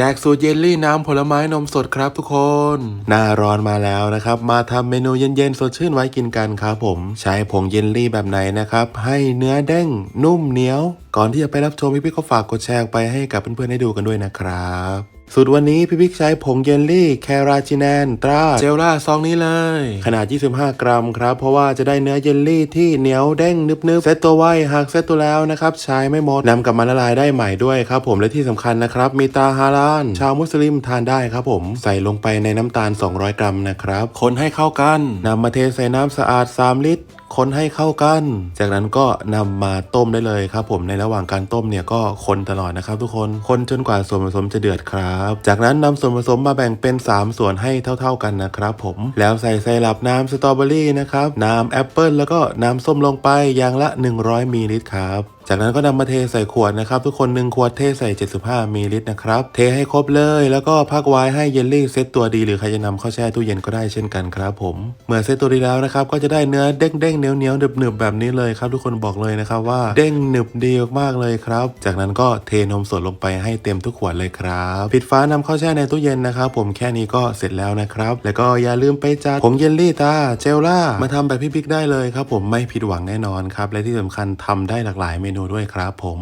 แจกสูตรเยลลี่น้ำผลไม้นมสดครับทุกคน หน้าร้อนมาแล้วนะครับ มาทำเมนูเย็นๆสดชื่นไว้กินกันครับผม ใช้ผงเยลลี่แบบไหนนะครับ ให้เนื้อเด้งนุ่มเหนียว ก่อนที่จะไปรับชมพี่พี่ๆก็ฝากกดแชร์ไปให้กับเพื่อนๆได้ดูกันด้วยนะครับ สูตรวันนี้พี่พิกใช้ผงเยลลี่แคราจิแนนตราเจลล่าซองนี้เลย ขนาด 25 กรัมครับ เพราะว่าจะได้เนื้อเยลลี่ที่เหนียวเด้งนึบๆเซตตัวไว้หากเซตตัวแล้วนะครับ ใช้ไม่หมดนำกลับมาละลายได้ใหม่ด้วยครับผมและที่สำคัญนะครับ มีตาฮาลาน ชาวมุสลิมทานได้ครับผม ใส่ลงไปในน้ำตาล 200 กรัมนะครับคนให้เข้ากันนำมาเทใส่น้ำสะอาด 3 ลิตร คนให้เข้ากัน จากนั้นก็นำมาต้มได้เลยครับผมในระหว่างการต้มเนี่ยก็คนตลอดนะครับทุกคนคนจนกว่าส่วนผสมจะเดือดครับ จากนั้นนำส่วนผสมมาแบ่งเป็น 3 ส่วนให้เท่า ๆกันนะครับผมแล้วใส่ไซรัปน้ำสตรอเบอรี่นะครับน้ำแอปเปิลแล้วก็น้ำส้มลงไปอย่างละ 100มิลลิลิตรครับ จากนั้นก็นำมาเทใส่ขวดนะครับ ทุกคน1ขวดเทใส่ 75มิลลิลิตรนะครับ เทให้ครบเลย แล้วก็พักไว้ให้เยลลี่เซตตัวดีหรือใครจะนำเข้าแช่ตู้เย็นก็ได้เช่นกันครับผม เมื่อเซตตัวดีแล้วนะครับ ก็จะได้เนื้อเด้งเด้งเหนียวเหนียวหนึบหนึบแบบนี้เลยครับ ทุกคนบอกเลยนะครับว่าเด้งหนึบดีมากๆเลยครับ จากนั้นก็เทนมสดลงไปให้เต็มทุกขวดเลยครับปิดฟ้านำเข้าแช่ในตู้เย็นนะครับผมแค่นี้ก็เสร็จแล้วนะครับ แล้วก็อย่าลืมไปจัดผงเยลลี่ตาเจลล่ามาทำแบบพี่พิกได้เลยครับผมไม่ผิดหวังแน่นอนครับและที่สำคัญทำได้หลากหลายเมนูด้วยครับผม